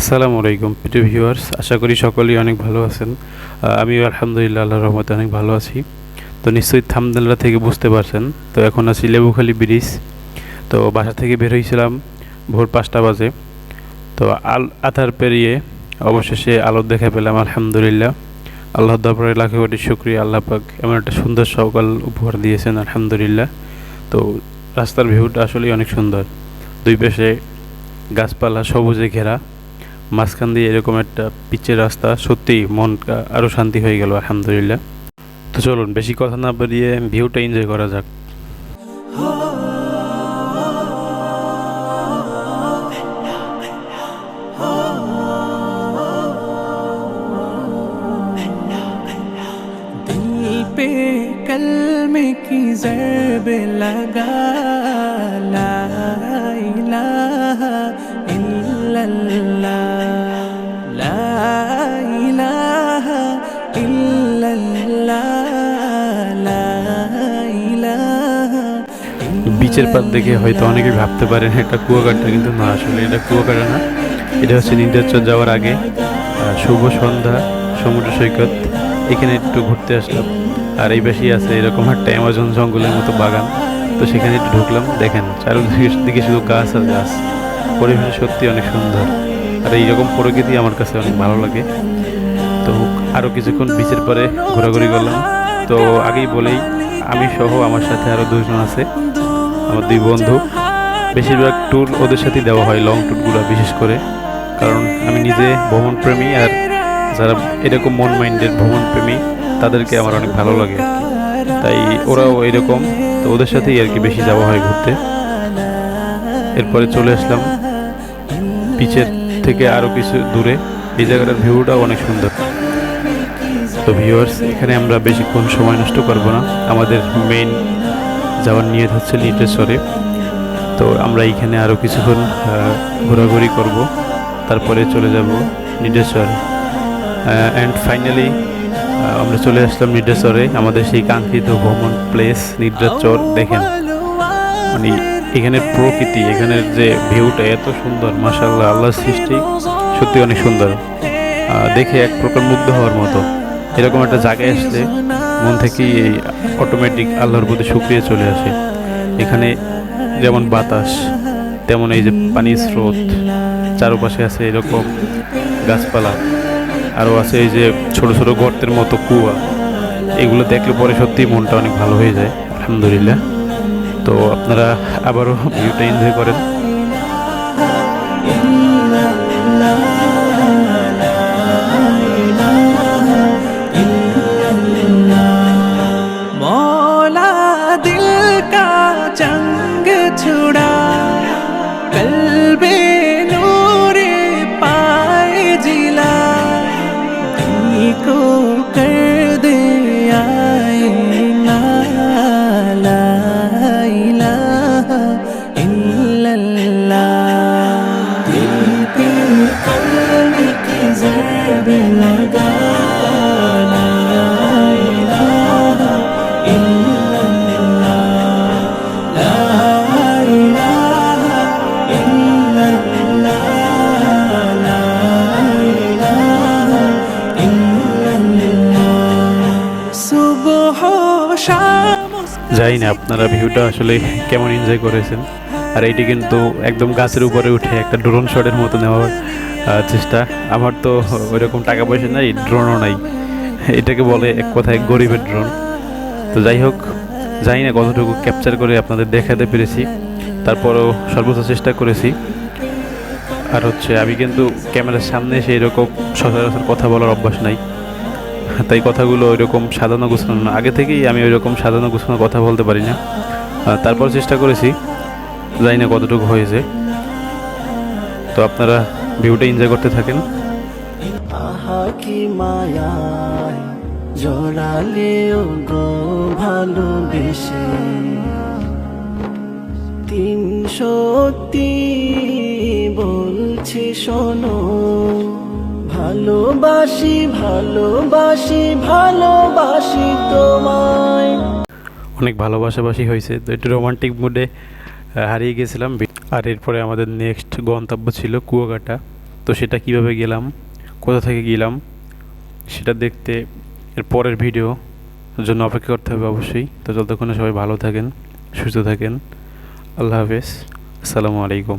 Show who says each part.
Speaker 1: আসসালামু আলাইকুম, প্রিয় ভিউয়ার্স আশা করি সকলেই অনেক ভালো আছেন। আমিও আলহামদুলিল্লাহ, আল্লাহর রহমতে অনেক ভালো আছি। তো নিশ্চয়ই থামদেলরা থেকে বুঝতে পারছেন। তো এখন আছি লেবুখালী ব্রিজ। তো বাসা থেকে বের হয়েছিলাম ভোর পাঁচটা বাজে। তো আল আধার পেরিয়ে অবশেষে আলো দেখা পেলাম, আলহামদুলিল্লাহ। আল্লাহ দরবারে লাখে কোটি শুক্রিয়া, আল্লাহ পাক এমন একটা সুন্দর সকাল উপহার দিয়েছেন, আলহামদুলিল্লাহ। তো রাস্তার ভিউটা আসলেই অনেক সুন্দর। দুই পাশে গাছপালা সবুজে ঘেরা। মাঝখান দিয়ে এরকম একটা পিচের রাস্তা সত্যিই মন আরও শান্তি হয়ে গেল আলহামদুলিল্লাহ তো চলুন বেশি কথা না বাড়িয়ে ভিউটা এনজয় করা যাক
Speaker 2: दिल पे कलमे की जरब लगा ला इलाहा इल्लल्लाह
Speaker 1: বিচের পার দেখে হয়তো অনেকে ভাবতে পারেন, এটা কুয়াকাটা, কিন্তু না, আসলে এটা কুয়াকাটা না। এটা হচ্ছে নির্যাচর যাওয়ার আগে শুভ সন্ধ্যা, সমুদ্র সৈকত, এখানে একটু ঘুরতে আসলাম। আর এই পাশেই আছে এরকম একটা অ্যামাজন জঙ্গলের মতো বাগান। তো সেখানে একটু ঢুকলাম, দেখেন চারিদিকে দিকে শুধু গাছ আর গাছ। পরিবেশ সত্যি অনেক সুন্দর। আর এইরকম প্রকৃতি আমার কাছে অনেক ভালো লাগে। তো আরও কিছুক্ষণ বিচের পরে ঘোরাঘুরি করলাম। তো আগেই বলেই, আমি সহ আমার সাথে আরও দুজন আছে। আমার দুই বন্ধু। বেশিরভাগ ট্যুর ওদের সাথেই দেওয়া হয় লং ট্যুরগুলো বিশেষ করে। কারণ আমি নিজে ভ্রমণ প্রেমী আর যারা এরকম মন মাইন্ডের ভ্রমণ প্রেমী তাদেরকে আমার অনেক ভালো লাগে। তাই ওরাও এরকম, তো ওদের সাথেই আর কি বেশি যাওয়া হয় ঘুরতে। এরপরে চলে আসলাম পিচের থেকে আরও কিছু দূরে। এই জায়গাটার ভিউটাও অনেক সুন্দর। তো ভিউয়ার্স এখানে আমরা বেশিক্ষণ সময় নষ্ট করব না। আমাদের মেইন যাওয়ার নিয়ত হচ্ছে লিটেশ্বরে তো আমরা এইখানে আরও কিছুক্ষণ ঘোরাঘুরি করব। তারপরে চলে যাব নিডেশ্বর অ্যান্ড ফাইনালি আমরা চলে আসলাম নিডেশ্বরে আমাদের সেই কাঙ্ক্ষিত ভ্রমণ প্লেস নিদ্রাচর দেখেন। মানে এখানের প্রকৃতি এখানের যে ভিউটা এত সুন্দর মাসাল্লাহ আল্লাহর সৃষ্টি সত্যি অনেক সুন্দর। দেখে এক প্রকার মুগ্ধ হওয়ার মতো। এরকম একটা জায়গায় আসলে মন থেকেই এই অটোমেটিক আল্লাহর প্রতি শুক্রিয়া চলে আসে। এখানে যেমন বাতাস, তেমন এই যে পানির স্রোত, চারপাশে আছে এরকম গাছপালা, আরও আছে এই যে ছোট ছোট গর্তের মতো কুয়া। এগুলো দেখলে পরে সত্যিই মনটা অনেক ভালো হয়ে যায়, আলহামদুলিল্লাহ। তো আপনারা আবারও ভিউটা এনজয় করেন।
Speaker 2: to die.
Speaker 1: যাই না আপনারা ভিউটা আসলে কেমন এনজয় করেছেন। আর এইটি কিন্তু একদম গাছের উপরে উঠে একটা ড্রোন শটের মতো নেওয়ার চেষ্টা। আমার তো ওইরকম টাকা পয়সা নাই ড্রোনও নাই। এটাকে বলে এক কথায় গরিবের ড্রোন তো যাই হোক, জানি না কতটুকু ক্যাপচার করে আপনাদের দেখাতে পেরেছি। তারপরও সর্বোচ্চ চেষ্টা করেছি। আর হচ্ছে আমি কিন্তু ক্যামেরার সামনে এসে এরকম সচরাচর কথা বলার অভ্যাস নাই। তাই কথাগুলো ওইরকম সাজানো গুছানো না। আগে থেকেই আমি ওইরকম সাজানো গুছানো কথা বলতে পারি না। তারপর চেষ্টা করেছি, জানি না কতটুকু হয়েছে। তো আপনারা ভিউটা এনজয় করতে থাকেন।
Speaker 3: আহা, কি তিন সত্যি বলছি, শোনো। ভালোবাসি ভালোবাসি ভালোবাসি তোমায়।
Speaker 1: অনেক ভালোবাসাবাসি হয়েছে, তো একটু রোমান্টিক মুডে হারিয়ে গেছিলাম। আর এরপরে আমাদের নেক্সট গন্তব্য ছিল কুয়াকাটা। তো সেটা কীভাবে গেলাম, কোথা থেকে গেলাম, সেটা দেখতে এর পরের ভিডিও জন্য অপেক্ষা করতে হবে অবশ্যই। তো যতক্ষণে সবাই ভালো থাকেন, সুস্থ থাকেন। আল্লাহ হাফেজ। আসসালামু আলাইকুম।